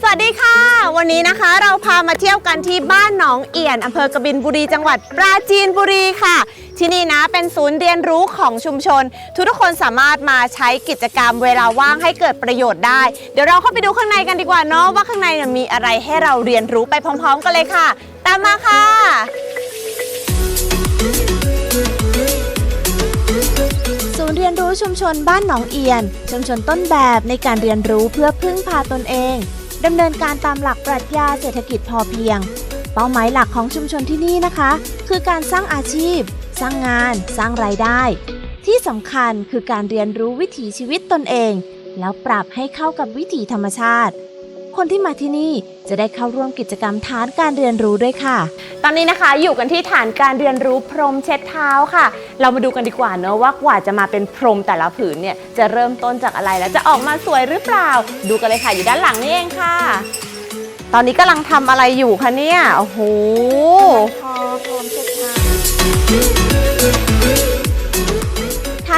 สวัสดีค่ะ วันนี้นะคะเราพามาเที่ยวกันที่บ้านหนองเอี่ยนอำเภอกบินบุรีจังหวัดปราจีนบุรีค่ะ ที่นี่นะเป็นศูนย์เรียนรู้ของชุมชน ทุกทุกคนสามารถมาใช้กิจกรรมเวลาว่างให้เกิดประโยชน์ได้ เดี๋ยวเราเข้าไปดูข้างในกันดีกว่าเนาะว่าข้างในมีอะไรให้เราเรียนรู้ไปพร้อม ๆ กันเลยค่ะ ตามมาค่ะ ย์เรียนรู้ชุมชนบ้านหนองเอียน ชุมชนต้นแบบในการเรียนรู้เพื่อพึ่งพาตนเองดำเนินการตามหลักปรัชญาเศรษฐกิจพอเพียง เป้าหมายหลักของชุมชนที่นี่นะคะ คือการสร้างอาชีพ สร้างงาน สร้างรายได้ ที่สำคัญคือการเรียนรู้วิถีชีวิตตนเอง แล้วปรับให้เข้ากับวิถีธรรมชาติ คนที่มาที่นี่จะได้เข้าร่วมกิจกรรมฐานการเรียนรู้ด้วยค่ะ ตอนนี้นะคะอยู่กันที่ฐานการเรียนรู้พรมเช็ดเท้าค่ะ เรามาดูกันดีกว่าเนอะว่ากว่าจะมาเป็นพรมแต่ละผืนเนี่ยจะเริ่มต้นจากอะไรแล้วจะออกมาสวยหรือเปล่า ดูกันเลยค่ะอยู่ด้านหลังนี่เองค่ะ ตอนนี้กำลังทำอะไรอยู่คะเนี่ยโอ้โหฐา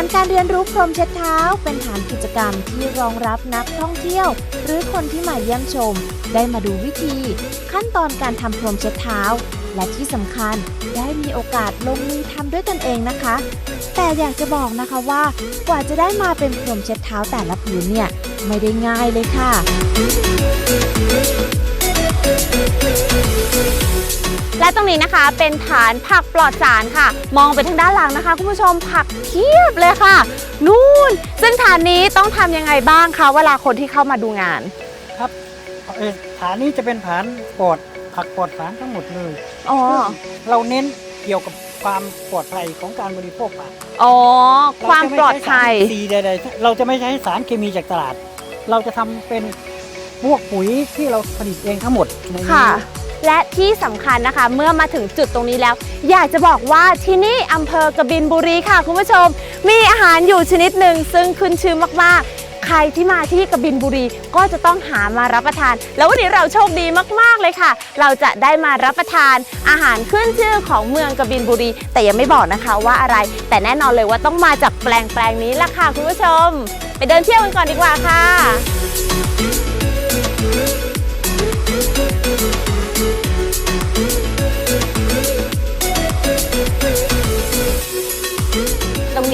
นการเรียนรู้พรมเช็ดเท้า เป็นฐานกิจกรรมที่รองรับนักท่องเที่ยว หรือคนที่มาเยี่ยมชม ได้มาดูวิธี ขั้นตอนการทำพรมเช็ดเท้า และที่สำคัญได้มีโอกาสลงมือทำด้วยตนเองนะคะ แต่อยากจะบอกนะคะว่ากว่าจะได้มาเป็นพรมเช็ดเท้าแต่ละผืนเนี่ยไม่ได้ง่ายเลยค่ะ และตรงนี้นะคะเป็นฐานผักปลอดสารค่ะ มองไปทางด้านหลังนะคะ คุณผู้ชมผักเพียบเลยค่ะ นู่น ซึ่งฐานนี้ต้องทำยังไงบ้างคะเวลาคนที่เข้ามาดูงาน ครับเอ่อฐานนี้จะเป็นฐานปลอดผักปลอดสารทั้งหมดเลยอ๋อเราเน้นเกี่ยวกับความปลอดภัยของการบริโภคผักอ๋อ ความปลอดภัยเราจะไม่ใช้สารอินทรีย์ใดๆเราจะไม่ใช้สารเคมีจากตลาด เราจะทำเป็น พวกปุ๋ยที่เราผลิตเองทั้งหมดในนี้ค่ะ และที่สำคัญนะคะ เมื่อมาถึงจุดตรงนี้แล้ว อยากจะบอกว่าที่นี่อำเภอกบินบุรีค่ะคุณผู้ชม มีอาหารอยู่ชนิดหนึ่งซึ่งขึ้นชื่อมากๆ ใครที่มาที่กบินบุรีก็จะต้องหามารับประทาน แล้ววันนี้เราโชคดีมากๆเลยค่ะ เราจะได้มารับประทานอาหารขึ้นชื่อของเมืองกบินบุรี แต่ยังไม่บอกนะคะว่าอะไร แต่แน่นอนเลยว่าต้องมาจากแปลงแปลงนี้ละค่ะคุณผู้ชม ไปเดินเที่ยวกันก่อนดีกว่าค่ะ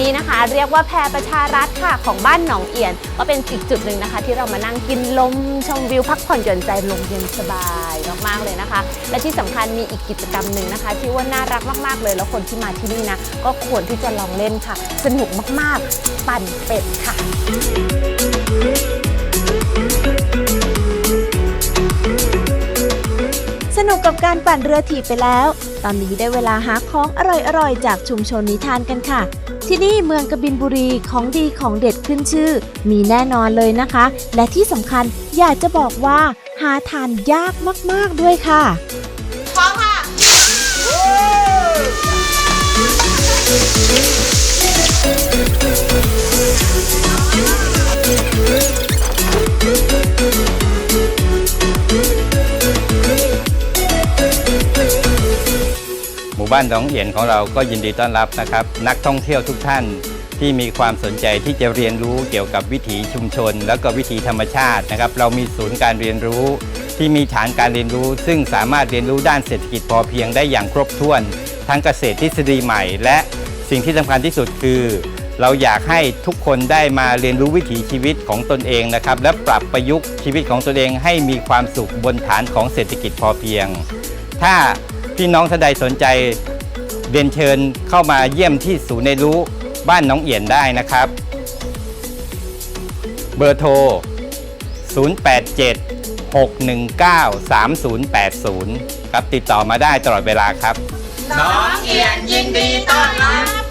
นี้นะคะ เรียกว่าแพรประชารัฐค่ะของบ้านหนองเอียน ก็เป็นอีกจุดหนึ่งนะคะ ที่เรามานั่งกินลมชมวิวพักผ่อนหย่อนใจลมเย็นสบายมากๆเลยนะคะ และที่สำคัญมีอีกกิจกรรมหนึ่งนะคะ ที่ว่าน่ารักมากๆเลย แล้วคนที่มาที่นี่นะก็ควรที่จะลองเล่นค่ะ สนุกมากๆ ปั่นเป็ดค่ะ นุกกับการปั่นเรือถีบไปแล้ว ตอนนี้ได้เวลาหาของอร่อยๆ จากชุมชนนิทานกันค่ะ ที่นี่เมืองกบินบุรีของดีของเด็ดขึ้นชื่อ มีแน่นอนเลยนะคะ และที่สำคัญอยากจะบอกว่าหาทานยากมากๆด้วยค่ะพร้อมค่ะ มู่บ้านหนองเอียนของเราก็ยินดีต้อนรับนะครับ นักท่องเที่ยวทุกท่านที่มีความสนใจที่จะเรียนรู้เกี่ยวกับวิถีชุมชน แล้วก็วิถีธรรมชาตินะครับ เรามีศูนย์การเรียนรู้ ที่มีฐานการเรียนรู้ ซึ่งสามารถเรียนรู้ด้านเศรษฐกิจพอเพียงได้อย่างครบถ้วน ทั้งเกษตรทฤษฎีใหม่ และสิ่งที่สำคัญที่สุดคือ เราอยากให้ทุกคนได้มาเรียนรู้วิถีชีวิตของตนเองนะครับ และปรับประยุกต์ชีวิตของตนเองให้มีความสุขบนฐานของเศรษฐกิจพอเพียง ถ้า พี่น้องท่านใดสนใจเรียนเชิญเข้ามาเยี่ยมที่ศูนย์เรียนรู้บ้านน้องเอี่ยนได้นะครับ เบอร์โทร 087 619 3080 ครับติดต่อมาได้ตลอดเวลาครับ น้องเอียนยินดีต้อนรับ